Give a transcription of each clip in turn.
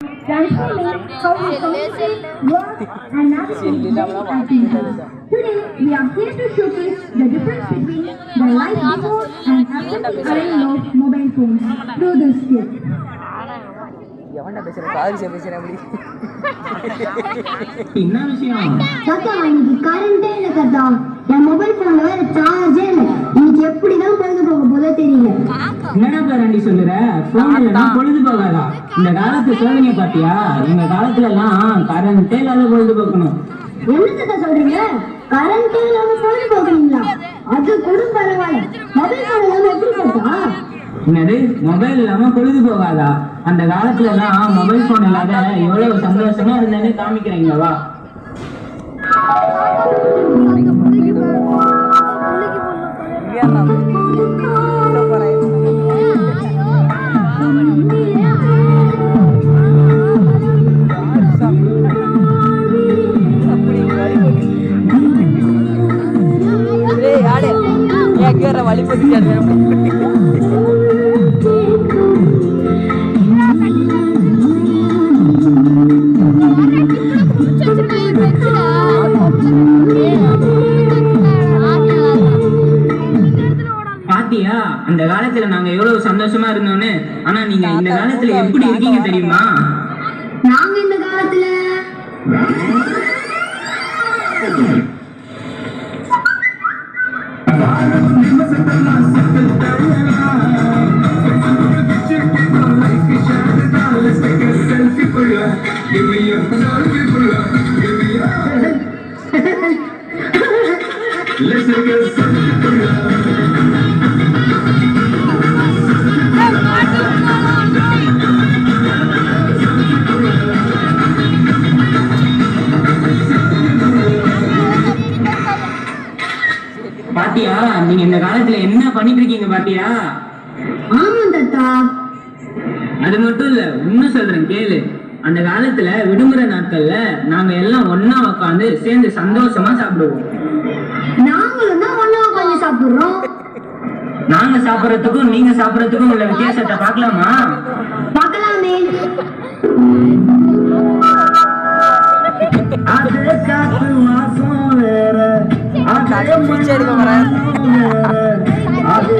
transforming how we communicate, work, and navigate many activities. Today, we are here to showcase the difference between the life before and after the arrival of mobile phones through this skit. எவன்டா பேசுற காரிசா பேசுற அப்படி என்ன விஷயம் தாத்தா இன்னைக்கு கரண்டே இல்லை தாத்தா என் மொபைல் போன்ல வேற சார்ஜே இல்லை இன்னைக்கு எப்படிதான் பொழுது போக போதோ தெரியல என்னடா பேராண்டி சொல்லுற போன் இல்லைன்னா பொழுது போகாதா இந்த காலத்து சோதனை பாத்தியா எங்க காலத்துல எல்லாம் கரண்டே இல்லாத பொழுது போக்கணும் என்ன தாத்தா சொல்றீங்க கரண்டே இல்லாம பொழுது போகிறீங்களா அது கூட பரவாயில்ல. மொபைல் இல்லாம எப்படி தாத்தா என்னது? மொபைல் இல்லாம பொழுது போகாதா? அந்த காலத்துல எல்லாம் மொபைல் போன் இல்லாத எவ்வளவு சந்தோஷமா இருந்தேன்னு காமிக்கிறீங்க வா. வழி போட்டு பாத்தியா? அந்த காலத்துல நாங்க எவ்வளவு சந்தோஷமா இருந்தோம்னு ஆனா நீங்க இந்த காலத்துல எப்படி இருக்கீங்க தெரியுமா? நாங்க இந்த காலத்துல பாத்தியா இந்த காலத்துல என்ன பண்ணிட்டு இருக்கீங்க பாத்தியா? ஆமா தாத்தா. அது மட்டும் இல்ல இன்னும் சொல்றேன் கேளு. அந்த காலத்துல விடுமுறை நாட்கள்ல நாங்க எல்லாம் ஒண்ணா உட்காந்து சேர்ந்து சந்தோஷமா சாப்பிடுவோம். நாங்களும் தான் ஒண்ணா உட்காந்து சாப்பிடுறோம். நாங்க சாப்பிடறதுக்கும் நீங்க சாப்பிடறதுக்கும் உள்ள வித்தியாசத்தை பார்க்கலாமா? பார்க்கலாமே. அது காத்து வாசம் வேற. அது மக்கள்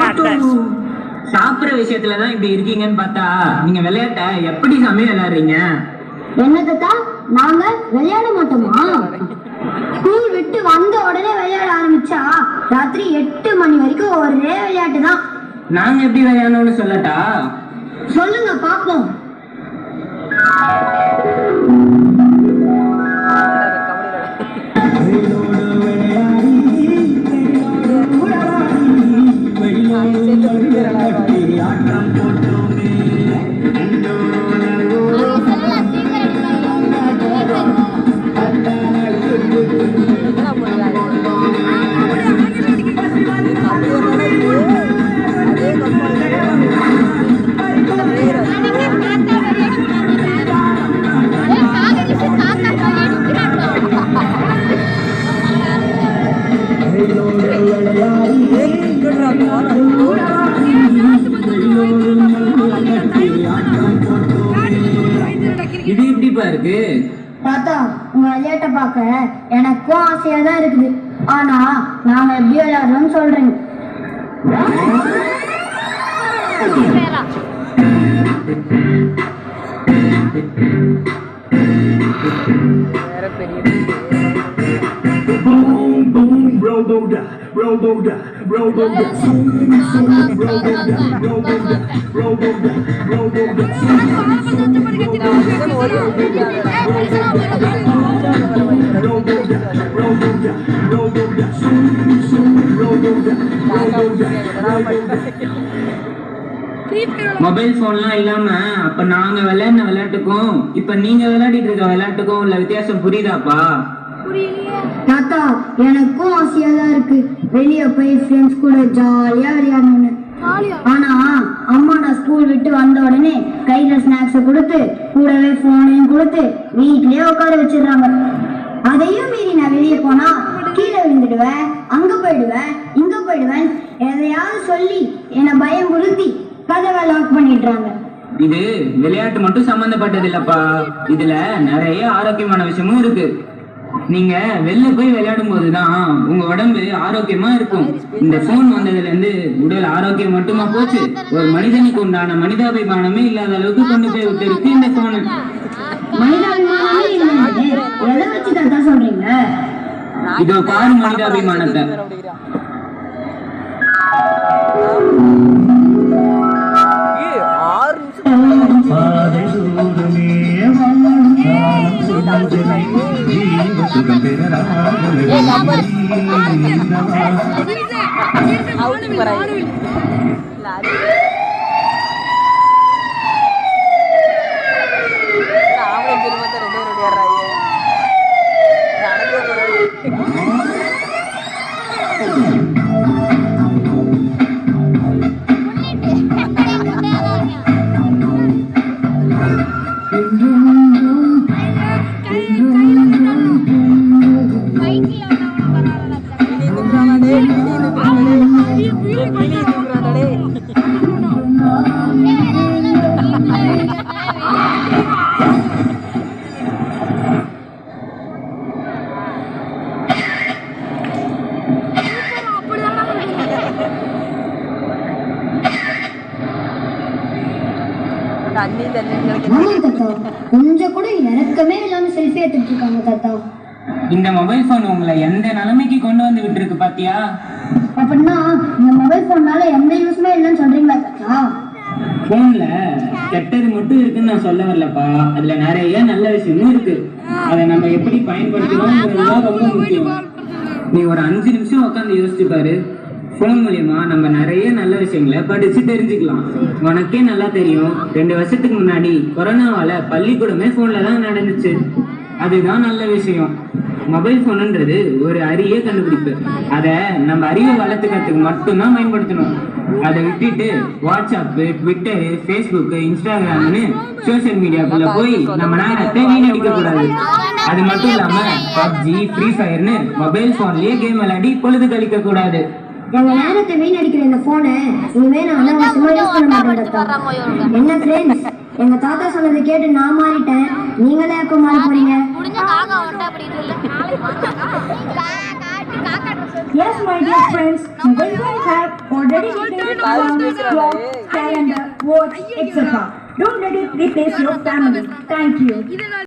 அட்டை. சாப்பிடுற விஷயத்துல தான் இப்படி இருக்கீங்கன்னு பார்த்தா நீங்க விளையாட்ட எப்படி சாமி விளையாடுறீங்க? என்ன தாத்தா நாங்க விளையாட மாட்டோமா? ஸ்கூல் விட்டு வந்த உடனே விளையாட ஆரம்பிச்சா ராத்திரி எட்டு மணி வரைக்கும் ஒரே விளையாட்டு தான் நாங்க எப்படி விளையாடணும்னு சொல்லட்டா? சொல்லுங்க பாப்போம் என்னடிப்பா இருக்கு தாத்தா உங்க விளையாட்டை பார்க்க எனக்கும் ஆசையா தான் இருக்குது ஆனா நாங்க எப்படி விளையாடுறோம்னு சொல்றீங்க Boom, boom, robo-da, robo-da, robo-da, zoom, zoom, robo-da, robo-da, robo-da, robo-da, zoom. Mobile போன்லாம் இல்லாம அப்ப நாங்க விளையாடின விளையாட்டுக்கும் இப்ப நீங்க விளையாடிட்டு இருக்க விளையாட்டுக்கும் உள்ள வித்தியாசம் புரியுதாப்பா? தாத்தா எனக்கும் ஆசையா தான் இருக்கு. வெளிய போய் ஃப்ரெண்ட்ஸ் கூட ஜாலியா விளையாடணும்னு. ஆனா அம்மா நான் ஸ்கூல் விட்டு வந்த உடனே கையில ஸ்நாக்ஸ் கொடுத்து கூடவே போனையும் கொடுத்து வீட்லயே உட்கார வச்சிடுறாங்க. அதையும் மீறி நான் வெளியே போனா கீழே விழுந்துடுவேன் அங்க போயிடுவேன் இங்க போயிடுவேன் எதையாவது சொல்லி என்னை பயம் உறுத்தி கதவை லாக் பண்ணிடுறாங்க. இது விளையாட்டு மட்டும் சம்பந்தப்பட்டது இல்லப்பா. இதுல நிறைய ஆரோக்கியமான விஷயமும் இருக்கு. நீங்க வெளில போய் விளையாடும் போதுதான் உங்க உடம்பு ஆரோக்கியமா இருக்கும். இந்த போன் வந்ததுல இருந்து உடல் ஆரோக்கியம் மட்டுமா போச்சு? ஒரு மனிதனுக்கு உண்டான மனிதாபிமானமே இல்லாத அளவுக்கு கொண்டு போய் விட்டு இந்த போனு இதோ பாரு மனிதாபிமானத்தை. ஆறு நிமிஷம் जीव सुगंधेर लागल தண்ணி தண்ணி கொஞ்சம் கூட இறக்கமே இல்லாம செல்ஃபி எடுத்துட்டு இருக்காங்க தாத்தா. இந்த மொபைல் போன் உங்களை எந்த நிலைமைக்கு கொண்டு வந்து விட்டு இருக்கு பாத்தியா? அப்படின்னா இந்த மொபைல் போனால எந்த யூஸ்மே இல்லைன்னு சொல்றீங்களா தாத்தா? போன்ல கெட்டது மட்டும் இருக்குன்னு நான் சொல்ல வரலப்பா. அதுல நிறைய நல்ல விஷயமும் இருக்கு. அதை நம்ம எப்படி பயன்படுத்துறோம்ங்கிறதுதான் ரொம்ப முக்கியம். நீ ஒரு அஞ்சு நிமிஷம் உட்காந்து யோசிச்சு பாரு. ஃபோன் மூலியமா நம்ம நிறைய நல்ல விஷயங்களை படிச்சு தெரிஞ்சுக்கலாம். உனக்கே நல்லா தெரியும். ரெண்டு வருஷத்துக்கு முன்னாடி கொரோனாவால பள்ளிக்கூடமே போன்ல தான் நடந்துச்சு. அதுதான் நல்ல விஷயம். மொபைல் போனுன்றது ஒரு அரிய கண்டுபிடிப்பு. அதை நம்ம அறிவை வளர்த்துக்கிறதுக்கு மட்டும்தான் பயன்படுத்தணும். அதை விட்டுட்டு வாட்ஸ்அப் ட்விட்டர் ஃபேஸ்புக் இன்ஸ்டாகிராம்னு சோசியல் மீடியாக்குள்ள போய் நம்ம நேரத்தை வீணடிக்க கூடாது. அது மட்டும் இல்லாம பப்ஜி ஃப்ரீ ஃபயர்னு மொபைல் போன்லயே கேம் விளையாடி பொழுது கழிக்க கூடாது. எங்க நேரத்தை வீணடிக்கிற இந்த போனை இனிமே நான் அனாவசியமா யூஸ் பண்ண மாட்டேன் என்ன ஃப்ரெண்ட்ஸ் எங்க தாத்தா சொன்னதை கேட்டு நான் மாறிட்டேன் நீங்களே எப்போ மாற போறீங்க Yes, my dear friends, mobile phones have already replaced alarms, clocks, calendar, watch, etc. Don't let it replace your family. Thank you.